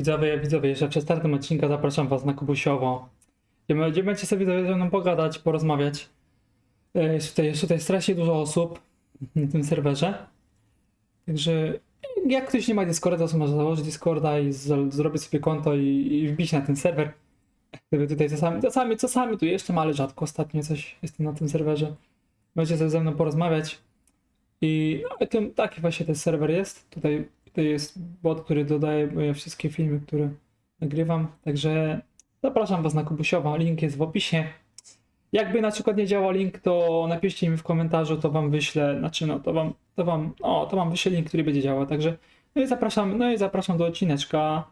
Widzowie, widzowie, jeszcze przed startem odcinka zapraszam was na Kubusiowo, gdzie, będziecie sobie ze mną pogadać, porozmawiać. E, Jest tutaj, jest tutaj strasznie dużo osób na tym serwerze. Także jak ktoś nie ma Discorda, to może założyć Discorda i z, zrobić sobie konto i, i wbić na ten serwer. Gdyby tutaj czasami, czasami, czasami tu jeszcze, ale rzadko ostatnio coś jestem na tym serwerze. Możecie sobie ze mną porozmawiać. I no, tym, taki właśnie ten serwer jest. Tutaj, tutaj jest bot, który dodaje moje wszystkie filmy, które nagrywam. Także zapraszam Was na Kubusiowa. Link jest w opisie. Jakby na przykład nie działał link, to napiszcie mi w komentarzu, to Wam wyślę, znaczy no to Wam, to Wam, o, to Wam wyślę link, który będzie działał. Także no i zapraszam, no i zapraszam do odcineczka.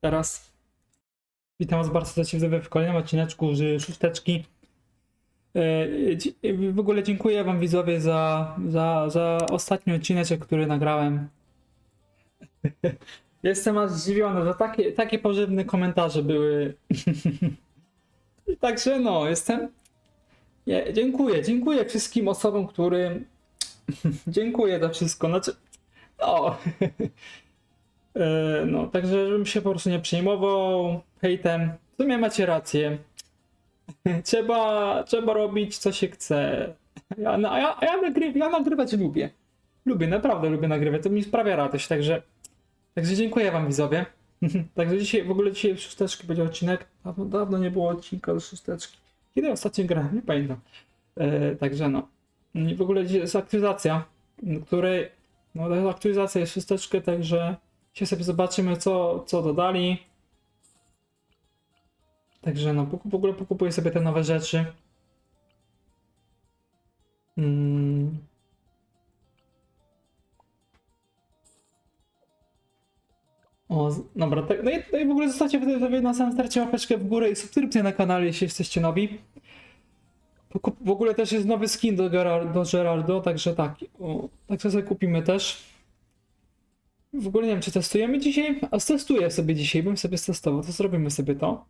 Teraz witam Was bardzo serdecznie w kolejnym odcineczku z szósteczki. E, W ogóle dziękuję Wam widzowie za, za, za ostatni odcineczek, który nagrałem. Jestem aż zdziwiony, że takie, takie pożywne komentarze były. Także no, jestem. Nie, dziękuję, dziękuję wszystkim osobom, którym. dziękuję za wszystko. Znaczy. No. No, także żebym się po prostu nie przejmował hejtem. W sumie macie rację. Trzeba, trzeba robić co się chce. Ja, no, a ja, ja, nagry, ja nagrywać lubię. Lubię, naprawdę lubię nagrywać. To mi sprawia radość, także, także dziękuję wam widzowie. także dzisiaj, w ogóle dzisiaj szósteczki będzie odcinek. Dawno, dawno nie było odcinka z szósteczki. Kiedy ostatnio grałem? Nie pamiętam. E, także no. I w ogóle jest aktualizacja, której, no aktualizacja jest szósteczkę, także dzisiaj sobie zobaczymy co, co dodali. Także no, w ogóle pokupuję sobie te nowe rzeczy. Mm. O, dobra, tak, no, i, no i w ogóle zostawcie wy na samym starcie łapeczkę w górę i subskrypcję na kanale, jeśli jesteście nowi. W ogóle też jest nowy skin do, Gerard, do Gerardo, także tak, o, także sobie kupimy też. W ogóle nie wiem, czy testujemy dzisiaj, a testuję sobie dzisiaj, bym sobie testował, to zrobimy sobie to.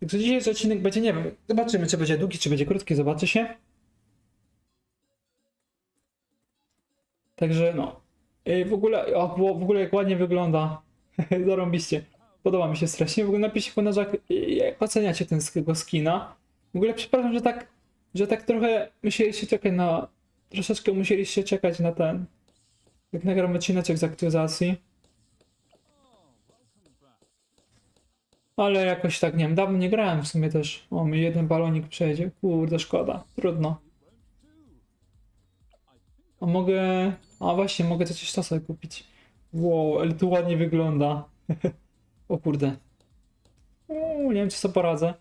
Także dzisiejszy odcinek będzie, nie wiem, zobaczymy czy będzie długi, czy będzie krótki, zobaczy się. Także no. Ej, w ogóle, o, w ogóle jak ładnie wygląda. Zarąbiście. Podoba mi się strasznie. W ogóle napiszcie w komentarzach, jak oceniacie ten skina. W ogóle przepraszam, że tak, że tak trochę musieliście czekać na, troszeczkę musieliście czekać na ten, jak nagram odcineczek z aktualizacji. Ale jakoś tak, nie wiem, dawno nie grałem w sumie też. O, mi jeden balonik przejdzie. Kurde, szkoda. Trudno. A mogę... A właśnie, mogę coś to sobie kupić. Wow, ale tu ładnie wygląda. o kurde. Nie wiem, czy sobie poradzę.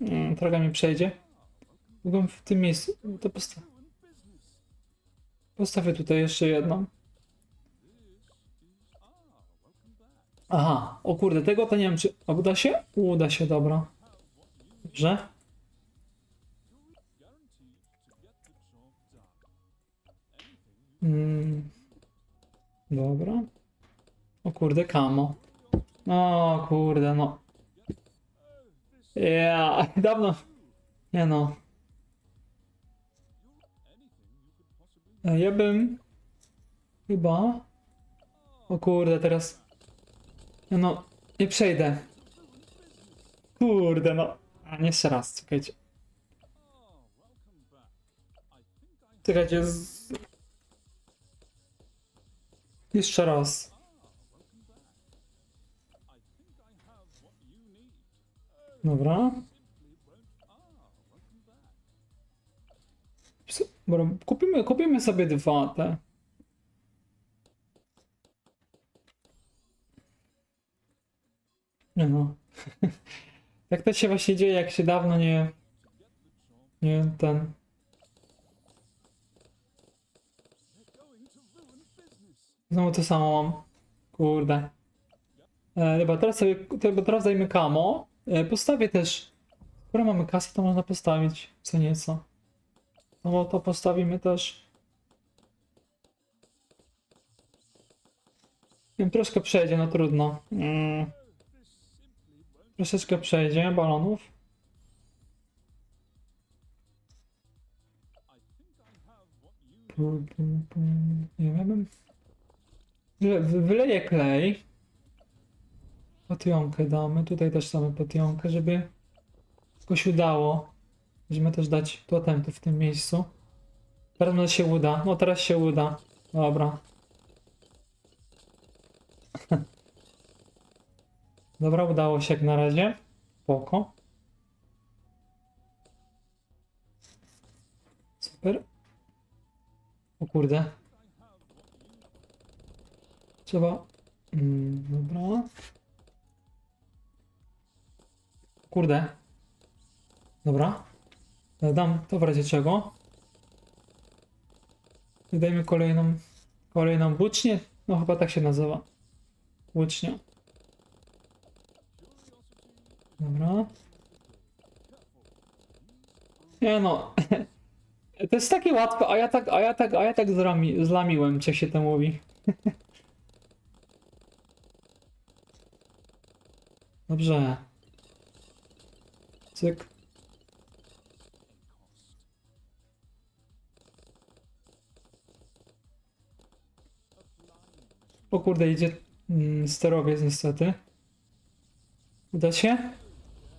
Mm, trochę mi przejdzie. Mogę w tym miejscu... To posta... Postawię tutaj jeszcze jedną. Aha, o kurde, tego to nie wiem, czy uda się? Uda się, dobra. Dobrze. Mm. Dobra. O kurde, kamo. O kurde, no. Ja, dawno. Nie no. E, Ja bym... Chyba... O kurde, teraz... Nie No, nie przejdę. Kurde, no. A nie jeszcze raz, czekajcie. Czekajcie. Jeszcze raz. Dobra. Dobra, kupimy, kupimy sobie dwa te. No. Jak to się właśnie dzieje, jak się dawno nie... Nie, ten... Znowu to samo mam. Kurde. E, dobra, teraz sobie, bo teraz dajmy kamo. E, postawię też... Skoro mamy kasę, to można postawić co nieco. No bo to postawimy też. Wiem, troszkę przejdzie, no trudno. Mm. Troszeczkę przejdzie balonów. Nie wiem, ja bym... Wy- wy- Wyleję klej. potionkę damy. Tutaj też damy potionkę, żeby jakoś udało. Musimy też dać totem tu w tym miejscu. Może się uda. No teraz się uda. Dobra. Dobra, udało się jak na razie. Spoko. Super. O kurde. Trzeba... Mm, dobra. Kurde. Dobra. E, Dam to w razie czego. Dajmy kolejną, kolejną włócznię. No chyba tak się nazywa. Włócznia. Dobra. Nie no. To jest takie łatwe, a ja tak, a ja tak, a ja tak zlamiłem, jak się to mówi. Dobrze. Cyk. O kurde, idzie mm, sterowiec niestety. Uda się?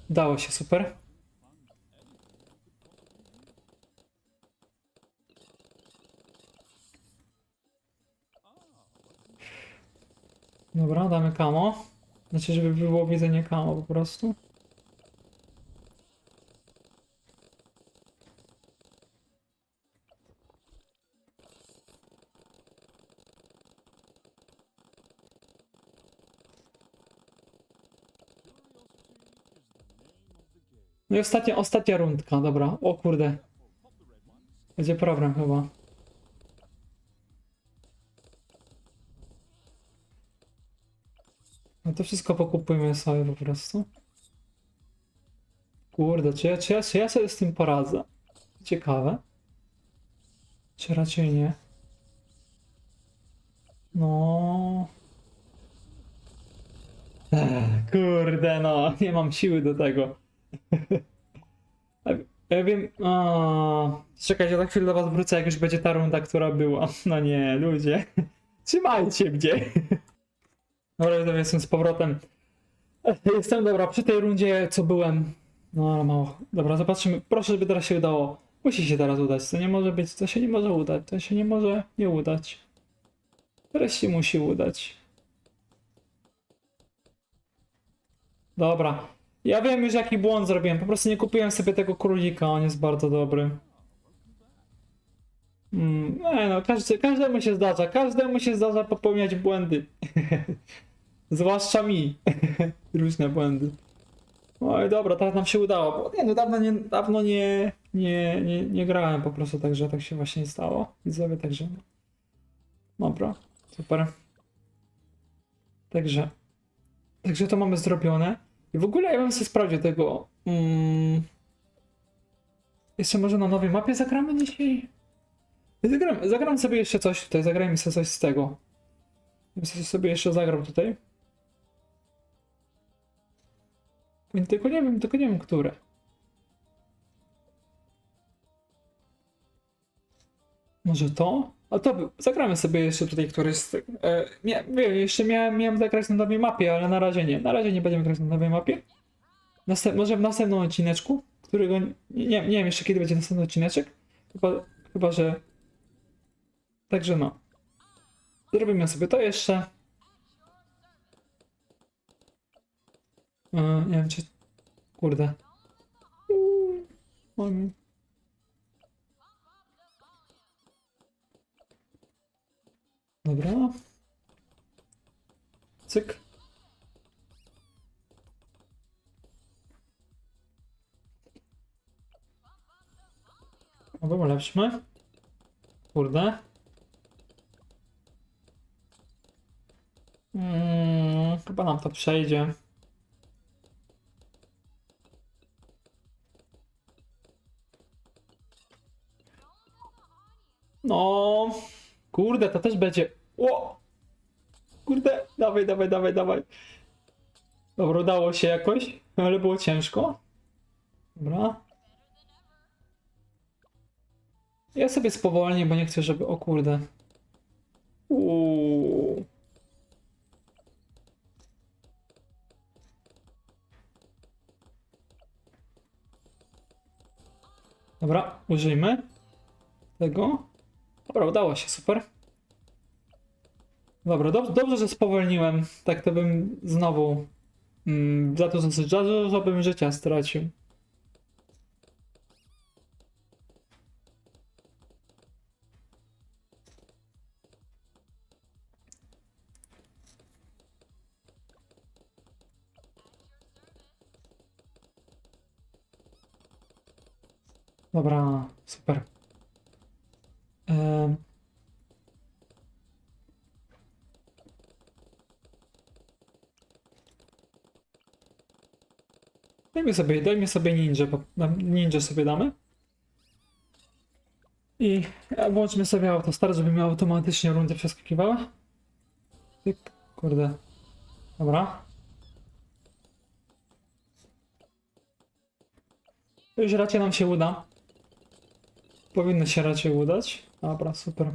Udało się, super. Dobra, damy kamo. Znaczy, żeby było widzenie kamo po prostu. No i ostatnia, ostatnia rundka, dobra. O kurde. Będzie problem chyba. To wszystko pokupujmy sobie po prostu. Kurde, czy ja, czy, ja, czy ja sobie z tym poradzę? Ciekawe. Czy raczej nie? No. Ech, kurde, no, nie mam siły do tego. Ja wiem. O, czekajcie, za chwilę do was wrócę, jak już będzie ta runda, która była. No nie, ludzie. Trzymajcie mnie. Dobra, widzowie, jestem z powrotem. Jestem, dobra, przy tej rundzie, co byłem. No, ale mało. Dobra, zobaczymy. Proszę, żeby teraz się udało. Musi się teraz udać. To nie może być, to się nie może udać. To się nie może nie udać. Teraz się musi udać. Dobra. Ja wiem już jaki błąd zrobiłem. Po prostu nie kupiłem sobie tego królika. On jest bardzo dobry. Mm, nie no, każdy, każdemu się zdarza. Każdemu się zdarza popełniać błędy. Zwłaszcza mi. Różne błędy. Oj, dobra, teraz nam się udało. Bo nie, no dawno nie, dawno nie, nie, nie, nie grałem po prostu, także tak się właśnie stało. Widzowie, także. Dobra, super. Także. Także to mamy zrobione. I w ogóle ja bym sobie sprawdził tego. Mm, jeszcze może na nowej mapie zagramy dzisiaj? Zagram, zagram sobie jeszcze coś tutaj, zagrajmy sobie coś z tego. Ja bym sobie jeszcze zagrał tutaj. Tylko nie wiem, tylko nie wiem, które. Może to? A to by- zagramy sobie jeszcze tutaj któreś z tych. E, nie, wiem, jeszcze miałem, miałem zagrać na nowej mapie, ale na razie nie. Na razie nie będziemy grać na nowej mapie. Następ, może w następnym odcineczku, którego. Nie, nie, nie wiem jeszcze kiedy będzie następny odcineczek. Chyba, chyba że. Także no. Zrobimy sobie to jeszcze. E, nie wiem czy. Kurde. Mam- Dobra. Cyk. Dobra, ulepszmy. Kurde. Mm, chyba nam to przejdzie. No. Kurde, to też będzie. O! Kurde, dawaj, dawaj, dawaj, dawaj. Dobra, udało się jakoś, ale było ciężko. Dobra. Ja sobie spowolnię, bo nie chcę, żeby. O kurde. Uuu. Dobra, użyjmy tego. Dobra, udało się, super. Dobra, dob- dobrze, że spowolniłem. Tak to bym znowu mm, za to za dużo bym życia stracił. Dobra, super. Em. Dajmy sobie, dajmy sobie ninja, ninja sobie damy. I e, włączmy sobie autostart, żeby mi automatycznie rundy przeskakiwały. Tyk, kurde. Dobra. Już raczej nam się uda. Powinno się raczej udać. Dobra, super.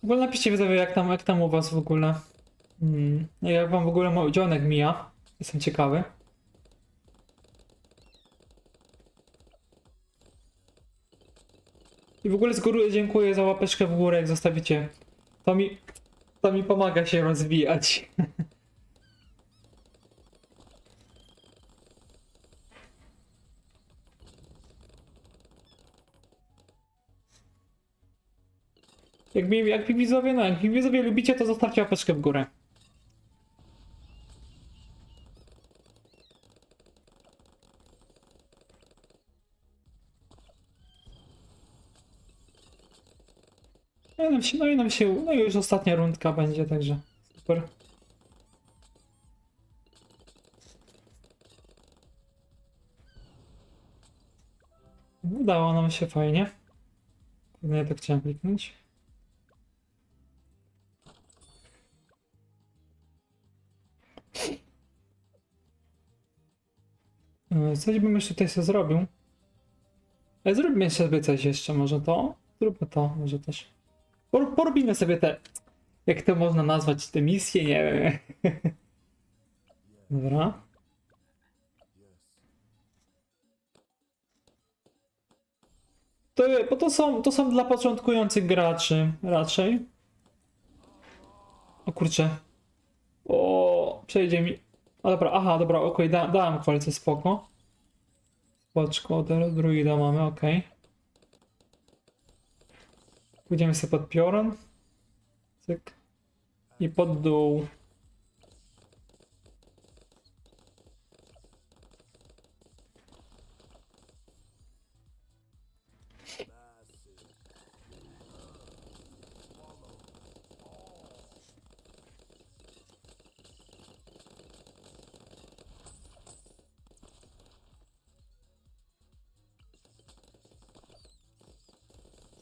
W ogóle napiszcie widzowie, jak tam, jak tam u was w ogóle. Hmm. Jak wam w ogóle mój dzionek mija. Jestem ciekawy. I w ogóle z góry dziękuję za łapeczkę w górę, jak zostawicie. To mi, to mi pomaga się rozwijać. Jak mi, jak mi widzowie, no, jak mi widzowie lubicie, to zostawcie łapeczkę w górę. Nam się, no i nam się, no i już ostatnia rundka będzie, także super. Udało nam się fajnie. Ja to chciałem kliknąć. E, Coś bym jeszcze tutaj sobie zrobił. Ale zróbmy sobie coś jeszcze, może to? Zróbmy to, może też. Por- Porobimy sobie te, jak to można nazwać, te misje, nie wiem. Dobra. To, bo to są, to są dla początkujących graczy raczej. O kurczę. O, przejdzie mi. A dobra, aha, dobra, okej, da, dałem kolce, spoko. Spoczko, teraz druida mamy, okej. Pójdziemy sobie pod piorun. Cyk. I pod dół.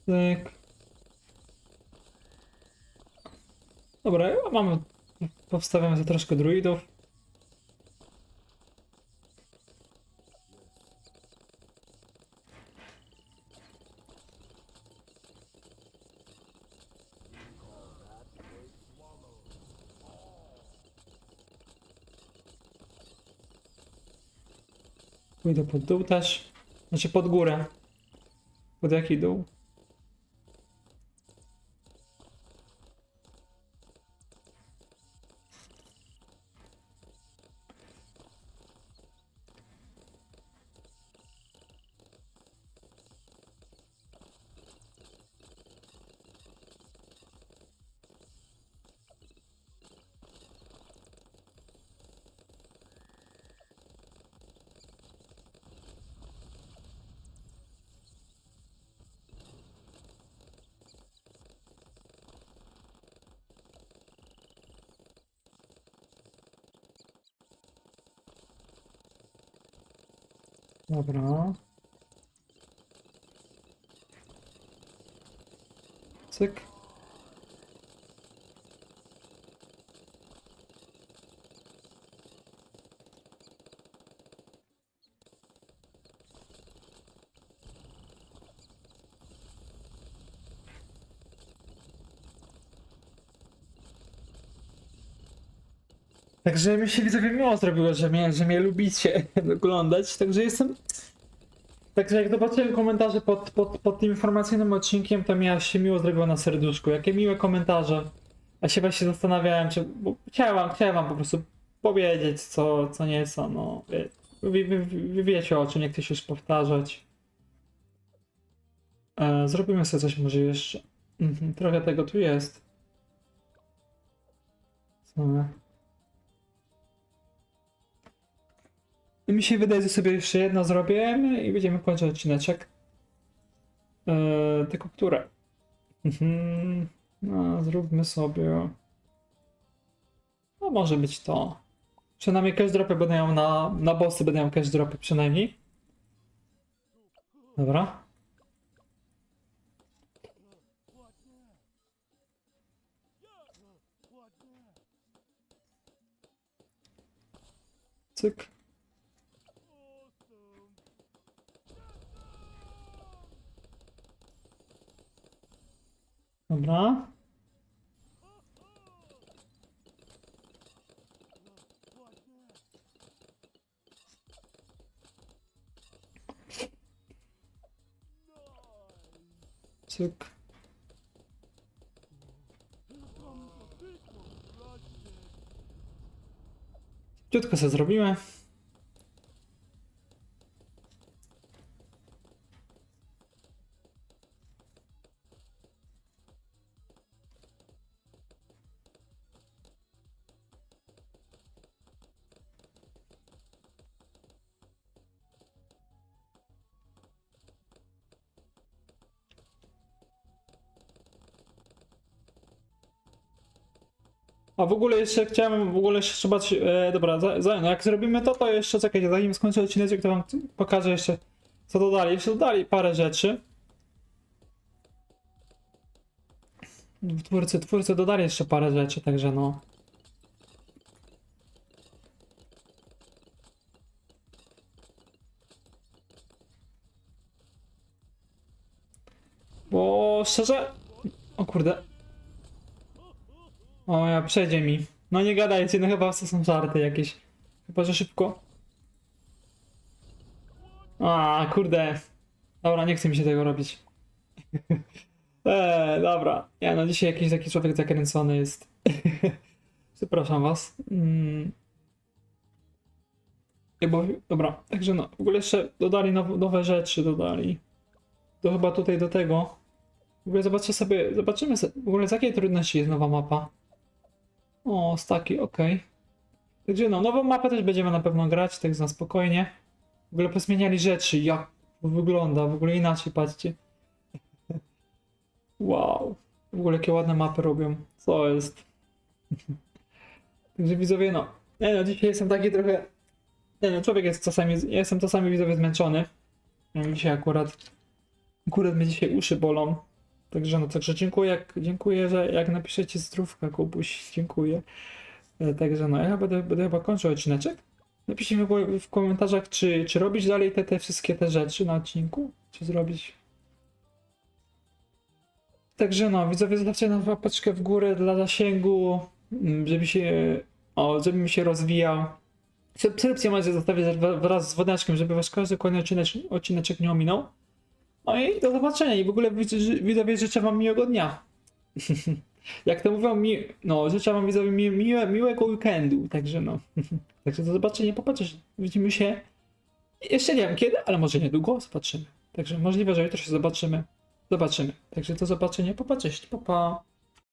Cyk. Dobra, mamy. Powstawiamy sobie troszkę druidów. Pójdę pod dół też. Znaczy pod górę. Pod jaki dół? Dobra. Cyk. Także mi się widzowie miło zrobiło, że mnie, że mnie lubicie oglądać, także jestem... Także jak zobaczyłem komentarze pod, pod, pod tym informacyjnym odcinkiem, to mi się miło zrobiło na serduszku. Jakie miłe komentarze. A się właśnie zastanawiałem, czy... Bo chciałem, chciałem wam po prostu powiedzieć, co, co nie no... Wy, wiecie o czym, nie chcę już powtarzać. E, zrobimy sobie coś może jeszcze. Mhm, trochę tego tu jest. Co mi się wydaje, że sobie jeszcze jedno zrobimy i będziemy kończyć odcineczek. Eee, tylko które? Mhm. No, zróbmy sobie. No, może być to. Przynajmniej cash dropy będą miał na, na bossy, będą cash dropy przynajmniej. Dobra. Cyk. Dobra. Cyk. Ciutko sobie zrobimy. A w ogóle jeszcze chciałem, w ogóle jeszcze trzeba, e, dobra, za, za, jak zrobimy to, to jeszcze czekajcie, zanim skończę odcinek, to wam pokażę jeszcze, co dodali. Jeszcze dodali parę rzeczy. Twórcy, twórcy dodali jeszcze parę rzeczy, także no. Bo szczerze, o kurde, o ja, przejdzie mi. No nie gadajcie, no chyba są żarty jakieś. Chyba, że szybko. A, kurde. Dobra, nie chce mi się tego robić. eee, dobra. Ja no dzisiaj jakiś taki człowiek zakręcony jest. Przepraszam was. Mm. Dobra, także no, w ogóle jeszcze dodali now, nowe rzeczy, dodali. To chyba tutaj do tego. W ogóle zobaczcie sobie, zobaczymy sobie, w ogóle z jakiej trudności jest nowa mapa. O, staki, okej. Także no, nową mapę też będziemy na pewno grać, tak na spokojnie. W ogóle pozmieniali rzeczy, jak to wygląda, w ogóle inaczej, patrzcie. Wow. W ogóle jakie ładne mapy robią. Co jest? Także widzowie, no. Nie no, dzisiaj jestem taki trochę... Nie no, człowiek jest czasami, jestem czasami widzowie zmęczony. Dzisiaj akurat... Akurat mnie dzisiaj uszy bolą. Także no, także dziękuję, dziękuję, że jak napiszecie zdrówka, Kubuś, dziękuję. E, Także no, ja będę, będę chyba kończył odcineczek. Napiszcie mi w- komentarzach, czy, czy robić dalej te, te wszystkie te rzeczy na odcinku, czy zrobić. Także no, widzowie, zostawcie nam łapeczkę w górę dla zasięgu, mm, żeby się, o, żebym się rozwijał. Subskrypcję możecie zostawić wra- wraz z wodeczkiem, żeby wasz każdy kolejny odcineczek, odcineczek nie ominął. No i do zobaczenia i w ogóle widz- widzowie życzę wam miłego dnia. Jak to mówią, mi, no życzę wam widzowie mi, miłe, miłego weekendu, także no. Także do zobaczenia, popatrzysz. Widzimy się jeszcze nie wiem kiedy, ale może niedługo, zobaczymy. Także możliwe, że jutro się zobaczymy. Zobaczymy. Także do zobaczenia, popatrzysz, pa pa.